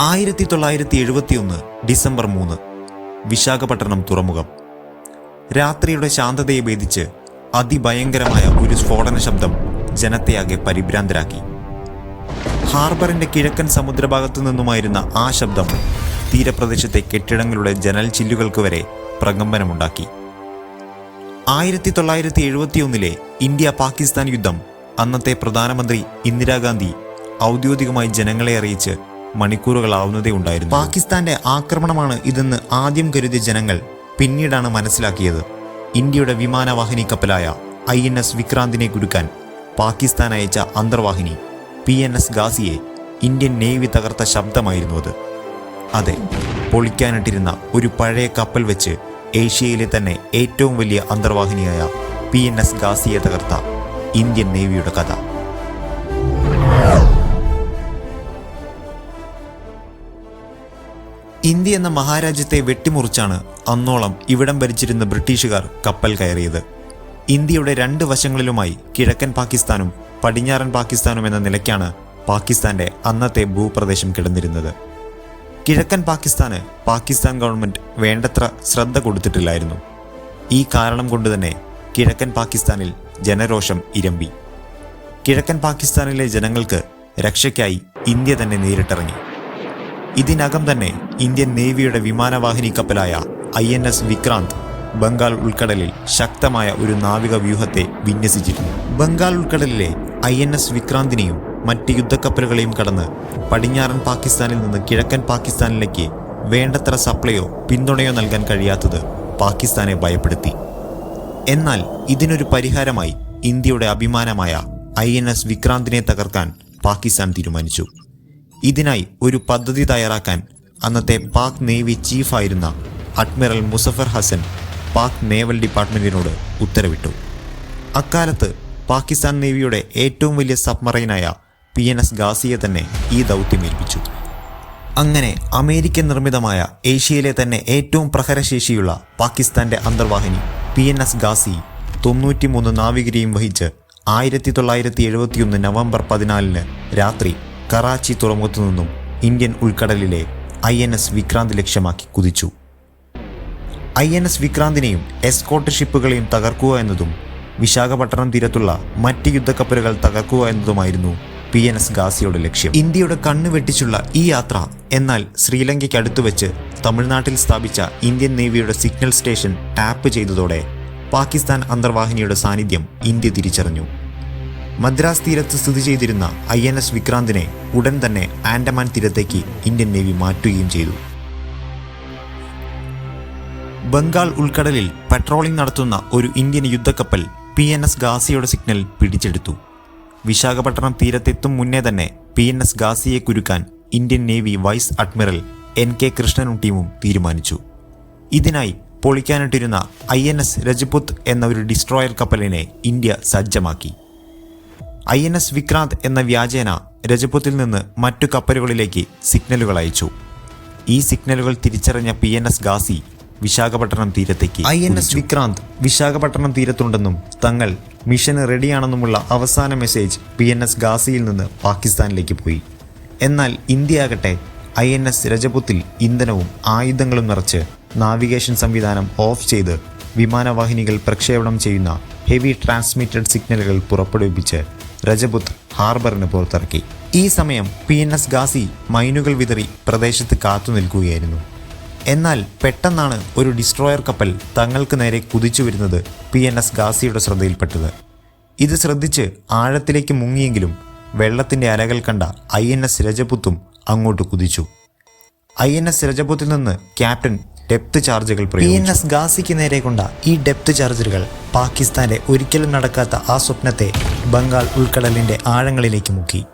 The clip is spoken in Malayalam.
ആയിരത്തി തൊള്ളായിരത്തി എഴുപത്തിയൊന്ന് ഡിസംബർ മൂന്ന് വിശാഖപട്ടണം തുറമുഖം. രാത്രിയുടെ ശാന്തതയെ ഭേദിച്ച് അതിഭയങ്കരമായ ഒരു സ്ഫോടന ശബ്ദം ജനത്തെയാകെ പരിഭ്രാന്തരാക്കി. ഹാർബറിന്റെ കിഴക്കൻ സമുദ്രഭാഗത്തു നിന്നുമായിരുന്ന ആ ശബ്ദം തീരപ്രദേശത്തെ കെട്ടിടങ്ങളുടെ ജനൽ ചില്ലുകൾക്ക് വരെ പ്രകമ്പനമുണ്ടാക്കി. ആയിരത്തി തൊള്ളായിരത്തി എഴുപത്തിയൊന്നിലെ ഇന്ത്യ പാകിസ്ഥാൻ യുദ്ധം അന്നത്തെ പ്രധാനമന്ത്രി ഇന്ദിരാഗാന്ധി ഔദ്യോഗികമായി ജനങ്ങളെ അറിയിച്ച് മണിക്കൂറുകളാവുന്നതേ ഉണ്ടായിരുന്നു പാകിസ്ഥാന്റെ ആക്രമണമാണ് ഇതെന്ന് ആദ്യം കരുതിയ ജനങ്ങൾ പിന്നീടാണ് മനസ്സിലാക്കിയത്. ഇന്ത്യയുടെ വിമാനവാഹിനി കപ്പലായ ഐ എൻ എസ് വിക്രാന്തിനെ കുരുക്കാൻ പാകിസ്ഥാൻ അയച്ച അന്തർവാഹിനി പി എൻ എസ് ഗാസിയെ ഇന്ത്യൻ നേവി തകർത്ത ശബ്ദമായിരുന്നു അത്. അതെ പൊളിക്കാനിട്ടിരുന്ന ഒരു പഴയ കപ്പൽ വെച്ച് ഏഷ്യയിലെ തന്നെ ഏറ്റവും വലിയ അന്തർവാഹിനിയായ പി എൻ എസ് ഗാസിയെ തകർത്ത ഇന്ത്യൻ നേവിയുടെ കഥ. ഇന്ത്യ എന്ന മഹാരാജ്യത്തെ വെട്ടിമുറിച്ചാണ് അന്നോളം ഇവിടം ഭരിച്ചിരുന്ന ബ്രിട്ടീഷുകാർ കപ്പൽ കയറിയത്. ഇന്ത്യയുടെ രണ്ട് വശങ്ങളിലുമായി കിഴക്കൻ പാകിസ്ഥാനും പടിഞ്ഞാറൻ പാകിസ്ഥാനും എന്ന നിലയ്ക്കാണ് പാകിസ്ഥാന്റെ അന്നത്തെ ഭൂപ്രദേശം കിടന്നിരുന്നത്. കിഴക്കൻ പാകിസ്ഥാന് പാകിസ്ഥാൻ ഗവൺമെന്റ് വേണ്ടത്ര ശ്രദ്ധ കൊടുത്തിട്ടില്ലായിരുന്നു. ഈ കാരണം കൊണ്ട് തന്നെ കിഴക്കൻ പാകിസ്ഥാനിൽ ജനരോഷം ഇരമ്പി. കിഴക്കൻ പാകിസ്ഥാനിലെ ജനങ്ങൾക്ക് രക്ഷയ്ക്കായി ഇന്ത്യ തന്നെ നേരിട്ടിറങ്ങി. ഇതിനകം തന്നെ ഇന്ത്യൻ നേവിയുടെ വിമാനവാഹിനി കപ്പലായ I N S Vikrant Bengal ഉൾക്കടലിൽ ശക്തമായ ഒരു നാവിക വ്യൂഹത്തെ വിന്യസിച്ചിരുന്നു. ബംഗാൾ ഉൾക്കടലിലെ ഐ എൻ എസ് വിക്രാന്തിനെയും മറ്റ് യുദ്ധക്കപ്പലുകളെയും കടന്ന് പടിഞ്ഞാറൻ പാകിസ്ഥാനിൽ നിന്ന് കിഴക്കൻ പാകിസ്ഥാനിലേക്ക് വേണ്ടത്ര സപ്ലൈയോ പിന്തുണയോ നൽകാൻ കഴിയാത്തത് പാകിസ്ഥാനെ ഭയപ്പെടുത്തി. എന്നാൽ ഇതിനൊരു പരിഹാരമായി ഇന്ത്യയുടെ അഭിമാനമായ ഐ എൻ എസ് വിക്രാന്തിനെ തകർക്കാൻ പാകിസ്ഥാൻ തീരുമാനിച്ചു. ഇതിനായി ഒരു പദ്ധതി തയ്യാറാക്കാൻ അന്നത്തെ പാക് നേവി ചീഫായിരുന്ന അഡ്മിറൽ മുസഫർ ഹസൻ പാക് നേവൽ ഡിപ്പാർട്ട്മെന്റിനോട് ഉത്തരവിട്ടു. അക്കാലത്ത് പാകിസ്ഥാൻ നേവിയുടെ ഏറ്റവും വലിയ സബ്മറൈനായ പി എൻ എസ് ഗാസിയെ തന്നെ ഈ ദൗത്യമേൽപ്പിച്ചു. അങ്ങനെ അമേരിക്കൻ നിർമ്മിതമായ ഏഷ്യയിലെ തന്നെ ഏറ്റവും പ്രഹരശേഷിയുള്ള പാകിസ്ഥാന്റെ അന്തർവാഹിനി പി എൻ എസ് ഗാസി തൊണ്ണൂറ്റിമൂന്ന് നാവികരെയും വഹിച്ച് ആയിരത്തി തൊള്ളായിരത്തി എഴുപത്തിയൊന്ന് നവംബർ പതിനാലിന് രാത്രി കറാച്ചി തുറമുഖത്തു നിന്നും ഇന്ത്യൻ ഉൾക്കടലിലെ ഐ എൻ എസ് വിക്രാന്ത് ലക്ഷ്യമാക്കി കുതിച്ചു. ഐ എൻ എസ് വിക്രാന്തിനെയും എസ്കോട്ട് ഷിപ്പുകളെയും തകർക്കുക എന്നതും വിശാഖപട്ടണം തീരത്തുള്ള മറ്റ് യുദ്ധക്കപ്പലുകൾ തകർക്കുക എന്നതുമായിരുന്നു പി എൻ എസ് ഗാസിയുടെ ലക്ഷ്യം. ഇന്ത്യയുടെ കണ്ണു വെട്ടിച്ചുള്ള ഈ യാത്ര എന്നാൽ ശ്രീലങ്കയ്ക്ക് അടുത്തു വെച്ച് തമിഴ്നാട്ടിൽ സ്ഥാപിച്ച ഇന്ത്യൻ നേവിയുടെ സിഗ്നൽ സ്റ്റേഷൻ ടാപ്പ് ചെയ്തതോടെ പാകിസ്ഥാൻ അന്തർവാഹിനിയുടെ സാന്നിധ്യം ഇന്ത്യ തിരിച്ചറിഞ്ഞു. മദ്രാസ് തീരത്ത് സ്ഥിതി ചെയ്തിരുന്ന ഐ എൻ എസ് വിക്രാന്തിനെ ഉടൻ തന്നെ ആൻഡമാൻ തീരത്തേക്ക് ഇന്ത്യൻ നേവി മാറ്റുകയും ചെയ്തു. ബംഗാൾ ഉൾക്കടലിൽ പെട്രോളിംഗ് നടത്തുന്ന ഒരു ഇന്ത്യൻ യുദ്ധക്കപ്പൽ പി എൻ എസ് ഗാസിയുടെ സിഗ്നൽ പിടിച്ചെടുത്തു. വിശാഖപട്ടണം തീരത്തെത്തും മുന്നേ തന്നെ പി എൻ എസ് ഗാസിയെ കുരുക്കാൻ Indian navy vice admiral N K കൃഷ്ണനും ടീമും തീരുമാനിച്ചു. ഇതിനായി പൊളിക്കാനിട്ടിരുന്ന ഐ എൻ എസ് രജപുത്ത് എന്ന ഒരു ഡിസ്ട്രോയർ കപ്പലിനെ ഇന്ത്യ സജ്ജമാക്കി. ഐ എൻ എസ് വിക്രാന്ത് എന്ന വ്യാജേന രജപുത്തിൽ നിന്ന് മറ്റു കപ്പലുകളിലേക്ക് സിഗ്നലുകൾ അയച്ചു. ഈ സിഗ്നലുകൾ തിരിച്ചറിഞ്ഞ P N S Ghazi Visakhapatnam തീരത്തേക്ക് I N S Vikrant Visakhapatnam തീരത്തുണ്ടെന്നും തങ്ങൾ മിഷന് റെഡിയാണെന്നുമുള്ള അവസാന മെസ്സേജ് പി എൻ എസ് ഗാസിയിൽ നിന്ന് പാകിസ്ഥാനിലേക്ക് പോയി. എന്നാൽ ഇന്ത്യ ആകട്ടെ ഐ എൻ എസ് രജപുത്തിൽ ഇന്ധനവും ആയുധങ്ങളും നിറച്ച് നാവിഗേഷൻ സംവിധാനം ഓഫ് ചെയ്ത് വിമാനവാഹിനികൾ പ്രക്ഷേപണം ചെയ്യുന്ന ഹെവി ട്രാൻസ്മിറ്റഡ് സിഗ്നലുകൾ പുറപ്പെടുവിപ്പിച്ച് രജപുത്ത് ഹാർബറിന് പുറത്തിറക്കി. ഈ സമയം പി എൻ എസ് ഗാസി മൈനുകൾ വിതറി പ്രദേശത്ത് കാത്തു നിൽക്കുകയായിരുന്നു. എന്നാൽ പെട്ടെന്നാണ് ഒരു ഡിസ്ട്രോയർ കപ്പൽ തങ്ങൾക്ക് നേരെ കുതിച്ചു വരുന്നത് പി എൻ എസ് ഗാസിയുടെ ശ്രദ്ധയിൽപ്പെട്ടത്. ഇത് ശ്രദ്ധിച്ച് ആഴത്തിലേക്ക് മുങ്ങിയെങ്കിലും വെള്ളത്തിന്റെ അലകൾ കണ്ട ഐ എൻ എസ് രജപുത്തും അങ്ങോട്ട് കുതിച്ചു. ഐ എൻ എസ് രജപുത്തിൽ നിന്ന് ക്യാപ്റ്റൻ ഡെപ്ത് ചാർജുകൾ പി എൻ എസ് ഗാസിക്ക് നേരെ കൊണ്ട ഈ ഡെപ്ത് ചാർജറുകൾ പാകിസ്ഥാന്റെ ഒരിക്കലും നടക്കാത്ത ആ സ്വപ്നത്തെ ബംഗാൾ ഉൾക്കടലിന്റെ ആഴങ്ങളിലേക്ക് മുക്കി.